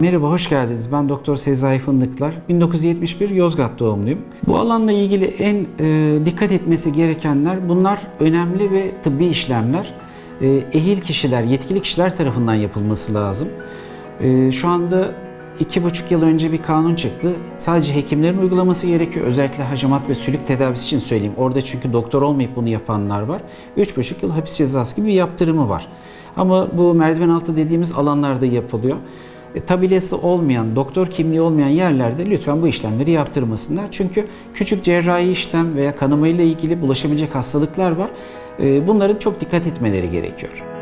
Merhaba, hoş geldiniz. Ben Doktor Sezai Fındıklar. 1971 Yozgat doğumluyum. Bu alanla ilgili en e, dikkat etmesi gerekenler bunlar önemli ve tıbbi işlemler. E, ehil kişiler, yetkili kişiler tarafından yapılması lazım. E, şu anda iki buçuk yıl önce bir kanun çıktı. Sadece hekimlerin uygulaması gerekiyor. Özellikle hacamat ve sülük tedavisi için söyleyeyim. Orada çünkü doktor olmayıp bunu yapanlar var. Üç buçuk yıl hapis cezası gibi bir yaptırımı var. Ama bu merdiven altı dediğimiz alanlarda yapılıyor. E, olmayan, doktor kimliği olmayan yerlerde lütfen bu işlemleri yaptırmasınlar. Çünkü küçük cerrahi işlem veya kanamayla ilgili bulaşabilecek hastalıklar var. E, bunların çok dikkat etmeleri gerekiyor.